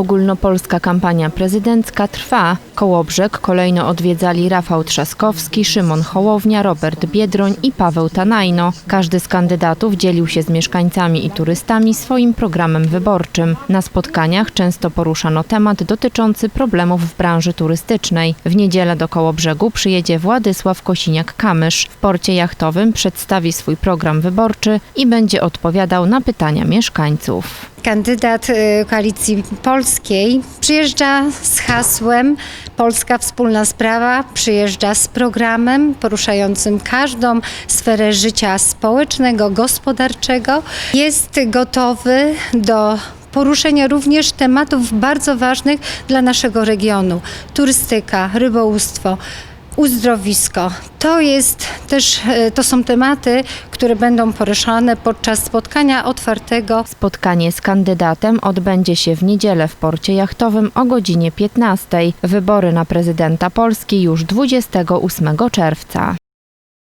Ogólnopolska kampania prezydencka trwa. Kołobrzeg kolejno odwiedzali Rafał Trzaskowski, Szymon Hołownia, Robert Biedroń i Paweł Tanajno. Każdy z kandydatów dzielił się z mieszkańcami i turystami swoim programem wyborczym. Na spotkaniach często poruszano temat dotyczący problemów w branży turystycznej. W niedzielę do Kołobrzegu przyjedzie Władysław Kosiniak-Kamysz. W porcie jachtowym przedstawi swój program wyborczy i będzie odpowiadał na pytania mieszkańców. Kandydat y, Koalicji Polskiej przyjeżdża z hasłem Polska wspólna sprawa, przyjeżdża z programem poruszającym każdą sferę życia społecznego, gospodarczego. Jest gotowy do poruszenia również tematów bardzo ważnych dla naszego regionu. Turystyka, rybołówstwo, uzdrowisko. To jest też, e, to są tematy, które będą poruszane podczas spotkania otwartego Spotkanie z kandydatem odbędzie się w niedzielę w porcie jachtowym o godzinie 15. Wybory na prezydenta Polski już 28 czerwca.